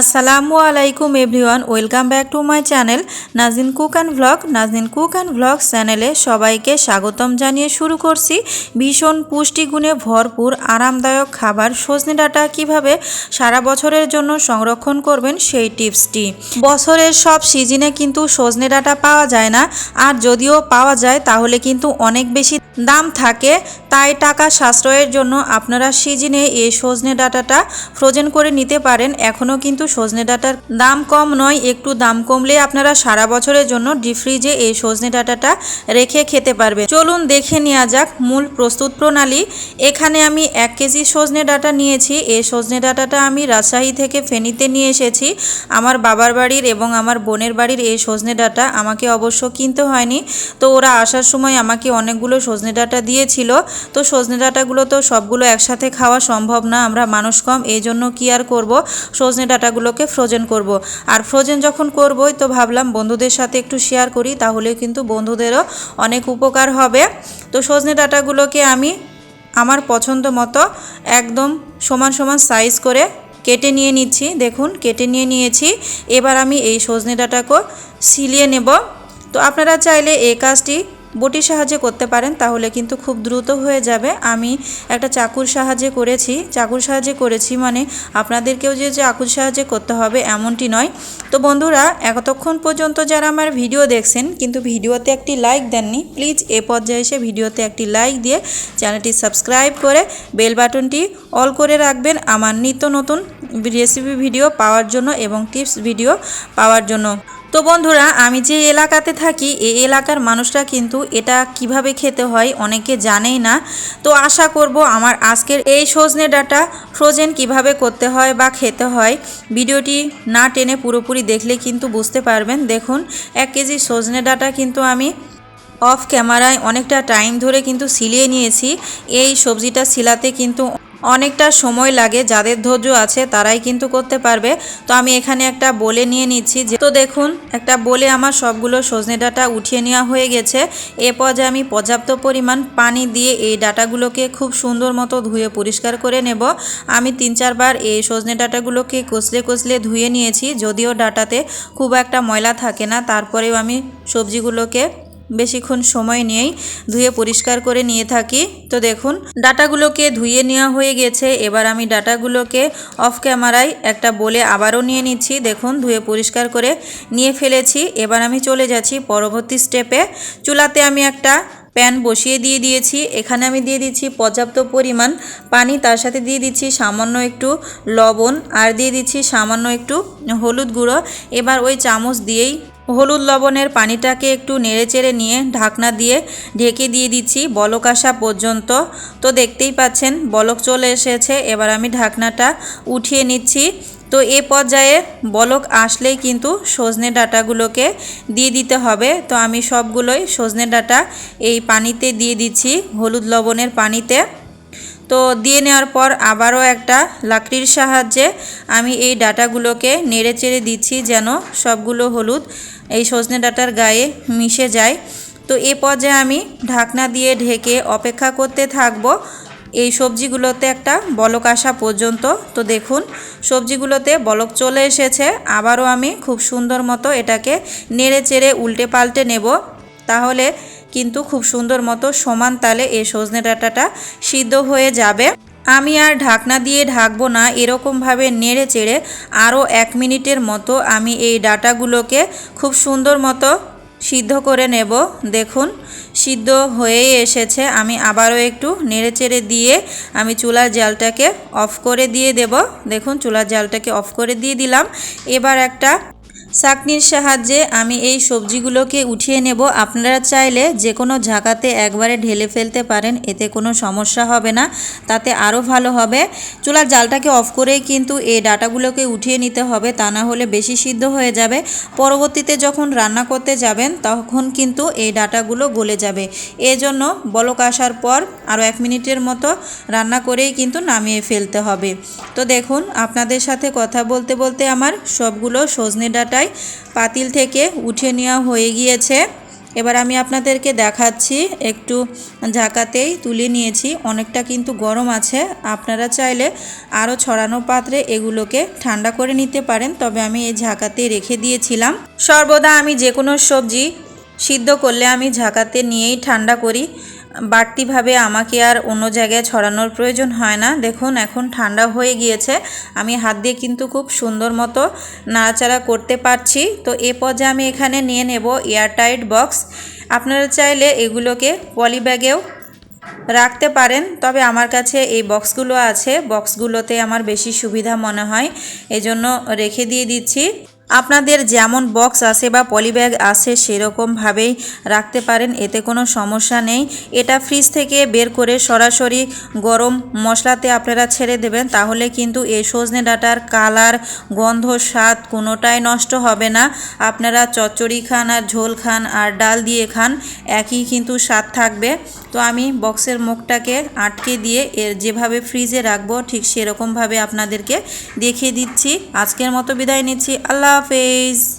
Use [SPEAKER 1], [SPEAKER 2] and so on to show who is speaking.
[SPEAKER 1] আসসালামু আলাইকুম everyone, welcome back to my channel Nazin cook and vlog. Nazin cook and vlog চ্যানেলে সবাইকে স্বাগতম জানিয়ে শুরু করছি। ভীষণ পুষ্টিগুণে ভরপুর, আরামদায়ক খাবার, সজনে ডাটা কীভাবে সারা বছরের জন্য সংরক্ষণ করবেন সেই টিপসটি। বছরের সব সিজনে কিন্তু সজনে ডাটা পাওয়া যায় না। আর যদিও পাওয়া যায়, তাহলে কিন্তু অনেক বেশি দাম থাকে। তাই টাকা সাশ্রয়ের জন্য আপনারা সিজনে এই সজনে ডাটাটা ফ্রোজেন করে নিতে পারেন। এখনও কিন্তু সজনে ডাঁটার দাম কম নয়, একটু দাম কমলে আপনারা সারা বছরের জন্য ডিপ ফ্রিজে এই সজনে ডাটাটা রেখে খেতে পারবেন। চলুন দেখে নেওয়া যাক মূল প্রস্তুত প্রণালী। এখানে আমি এক কেজি সজনে ডাটা নিয়েছি। এই সজনে ডাটাটা আমি রাজশাহী থেকে ফেনীতে নিয়ে এসেছি। আমার বাবার বাড়ির এবং আমার বোনের বাড়ির এই সজনে ডাটা আমাকে অবশ্য কিনতে হয়নি। তো ওরা আসার সময় আমাকে অনেকগুলো সজনে ডাটা দিয়েছিল। তো সজনে ডাঁটাগুলো তো সবগুলো একসাথে খাওয়া সম্ভব না, আমরা মানুষ কম, এই জন্য কি আর করব? সজনে ডাঁটাগুলোকে ফ্রোজেন করব। আর ফ্রোজেন যখন করবই, তো ভাবলাম বন্ধুদের সাথে একটু শেয়ার করি তাহলে কিন্তু বন্ধুদেরও অনেক উপকার হবে। তো সজনে ডাঁটাগুলোকে আমি আমার পছন্দ মতো একদম সমান সমান সাইজ করে কেটে নিয়ে নিচ্ছি। দেখুন, কেটে নিয়ে নিয়েছি। এবার আমি এই সজনে ডাঁটাকে সিলিয়ে নেব। তো আপনারা চাইলে এই কাজটি বটির সাহায্যে করতে পারেন, তাহলে কিন্তু খুব দ্রুত হয়ে যাবে। আমি একটা চাকুর সাহায্যে করেছি। চাকুর সাহায্যে করেছি মানে আপনাদেরকেও যে চাকুর সাহায্যে করতে হবে এমনটি নয়। তো বন্ধুরা, এতক্ষণ পর্যন্ত যারা আমার ভিডিও দেখছেন, কিন্তু ভিডিওতে একটি লাইক দেননি, প্লিজ এ পর্যায়ে এসে ভিডিওতে একটি লাইক দিয়ে চ্যানেলটি সাবস্ক্রাইব করে বেল বাটনটি অল করে রাখবেন আমার নিত্য নতুন রেসিপি ভিডিও পাওয়ার জন্য এবং টিপস ভিডিও পাওয়ার জন্য। তো বন্ধুরা, আমি যে এলাকাতে থাকি এই এলাকার মানুষরা কিন্তু এটা কীভাবে খেতে হয় অনেকে জানেই না। তো আশা করব আমার আজকের এই সজনে ডাটা ফ্রোজেন কীভাবে করতে হয় বা খেতে হয়, ভিডিওটি না টেনে পুরোপুরি দেখলে কিন্তু বুঝতে পারবেন। দেখুন, এক কেজি সজনে ডাটা কিন্তু আমি অফ ক্যামেরায় অনেকটা টাইম ধরে কিন্তু সিলিয়ে নিয়েছি। এই সবজিটা সিলাতে কিন্তু অনেকটা সময় লাগে, যাদের ধৈর্য আছে তারাই কিন্তু করতে পারবে। তো আমি এখানে একটা বলে নিয়ে নিচ্ছি যে তো দেখুন, একটা বলে আমার সবগুলো সজনে ডাটা উঠিয়ে নেওয়া হয়ে গেছে। এ পর্যায়ে আমি পর্যাপ্ত পরিমাণ পানি দিয়ে এই ডাটাগুলোকে খুব সুন্দর মতো ধুয়ে পরিষ্কার করে নেব। আমি তিন চারবার এই সজনে ডাটাগুলোকে কচলে কচলে ধুয়ে নিয়েছি, যদিও ডাটাতে খুব একটা ময়লা থাকে না। তারপরেও আমি সবজিগুলোকে বেশিক্ষণ সময় নিয়েই ধুয়ে পরিষ্কার করে নিয়ে থাকি। তো দেখুন, ডাটাগুলোকে ধুয়ে নেওয়া হয়ে গেছে। এবার আমি ডাটাগুলোকে অফ ক্যামেরায় একটা বলে আবারও নিয়ে নিচ্ছি। দেখুন, ধুয়ে পরিষ্কার করে নিয়ে ফেলেছি। এবার আমি চলে যাচ্ছি পরবর্তী স্টেপে চুলাতে আমি একটা প্যান বসিয়ে দিয়ে দিয়েছি। এখানে আমি দিয়ে দিচ্ছি পর্যাপ্ত পরিমাণ পানি। তার সাথে দিয়ে দিচ্ছি সামান্য একটু লবণ। আর দিয়ে দিচ্ছি সামান্য একটু হলুদ গুঁড়ো। এবার ওই চামচ দিয়েই হলুদ লবণের পানিটাকে একটু নেড়েচেড়ে নিয়ে ঢাকনা দিয়ে ঢেকে দিয়ে দিচ্ছি বলক আসা পর্যন্ত। তো দেখতেই পাচ্ছেন, বলক চলে এসেছে। এবার আমি ঢাকনাটা উঠিয়ে নিচ্ছি। তো এ পর্যায়ে বলক আসলেই কিন্তু সজনে ডাটাগুলোকে দিয়ে দিতে হবে। তো আমি সবগুলোই সজনে ডাটা এই পানিতে দিয়ে দিচ্ছি হলুদ লবণের পানিতে। তো দিয়ে নেওয়ার পর আবারও একটা লাকড়ির সাহায্যে আমি এই ডাটাগুলোকে নেড়ে চেড়ে দিচ্ছি যেন সবগুলো হলুদ এই সজনে ডাটার গায়ে মিশে যায়। তো এ পর্যায়ে আমি ঢাকনা দিয়ে ঢেকে অপেক্ষা করতে থাকব এই সবজিগুলোতে একটা বলক আসা পর্যন্ত। তো দেখুন, সবজিগুলোতে বলক চলে এসেছে। আবারও আমি খুব সুন্দর মতো এটাকে নেড়ে চেড়ে উল্টে পাল্টে নেব। তাহলে কিন্তু খুব সুন্দর মতো সমান তালে এই সজনে ডাঁটাটা সিদ্ধ হয়ে যাবে। আমি আর ঢাকনা দিয়ে ঢাকবো না এরকমভাবে নেড়ে চেড়ে আরও এক মিনিটের মতো আমি এই ডাটাগুলোকে খুব সুন্দর মতো সিদ্ধ করে নেব। দেখুন, সিদ্ধ হয়েই এসেছে। আমি আবারও একটু নেড়ে চেড়ে দিয়ে আমি চুলার জালটাকে অফ করে দিয়ে দেব। দেখুন, চুলার জালটাকে অফ করে দিয়ে দিলাম। এবার একটা চাকনির সাহায্যে আমি এই সবজিগুলোকে উঠিয়ে নেব। আপনারা চাইলে যে কোনো ঝাঁকাতে একবারে ঢেলে ফেলতে পারেন, এতে কোনো সমস্যা হবে না। তাতে আরও ভালো হবে। চুলার জালটাকে অফ করেই কিন্তু এই ডাটাগুলোকে উঠিয়ে নিতে হবে, তা না হলে বেশি সিদ্ধ হয়ে যাবে। পরবর্তীতে যখন রান্না করতে যাবেন, তখন কিন্তু এই ডাটাগুলো গলে যাবে। এজন্য বলক আসার পর আরও এক মিনিটের মতো রান্না করেই কিন্তু নামিয়ে ফেলতে হবে। তো দেখুন, আপনাদের সাথে কথা বলতে বলতে আমার সবগুলো সজনে ডাটাই পাতিল থেকে উঠে নেওয়া হয়ে গিয়েছে। এবার আমি আপনাদেরকে দেখাচ্ছি, একটু ঝাঁকাতেই তুলে নিয়েছি। অনেকটা কিন্তু গরম আছে, আপনারা চাইলে আরও ছড়ানো পাত্রে এগুলোকে ঠান্ডা করে নিতে পারেন, তবে আমি এই ঝাঁকাতে রেখে দিয়েছিলাম। সর্বদা আমি যে কোনো সবজি সিদ্ধ করলে আমি ঝাঁকাতে নিয়েই ঠান্ডা করি। বাড়তিভাবে আমাকে আর অন্য জায়গায় ছড়ানোর প্রয়োজন হয় না। দেখুন, এখন ঠান্ডা হয়ে গিয়েছে। আমি হাত দিয়ে কিন্তু খুব সুন্দর মতো নাড়াচাড়া করতে পারছি। তো এ পর্যায়ে আমি এখানে নিয়ে নেব এয়ারটাইট বক্স। আপনারা চাইলে এগুলোকে পলি ব্যাগেও রাখতে পারেন, তবে আমার কাছে এই বক্সগুলো আছে। বক্সগুলোতে আমার বেশি সুবিধা মনে হয়। এজন্য রেখে দিয়ে দিচ্ছি। আপনাদের যেমন বক্স আসে বা পলিব্যাগ আসে সেরকমভাবেই রাখতে পারেন, এতে কোনো সমস্যা নেই। এটা ফ্রিজ থেকে বের করে সরাসরি গরম মশলাতে আপনারা ছেড়ে দেবেন, তাহলে কিন্তু এই সজনে ডাটার কালার, গন্ধ, স্বাদ কোনোটাই নষ্ট হবে না। আপনারা চচ্চড়ি খান আর ঝোল খান আর ডাল দিয়ে খান, একই কিন্তু স্বাদ থাকবে। তো আমি বক্সের মুখটাকে আটকে দিয়ে এর যেভাবে ফ্রিজে রাখব, ঠিক সেরকমভাবে আপনাদেরকে দেখিয়ে দিচ্ছি। আজকের মতো বিদায় নিচ্ছি। আল্লাহ হাফেজ।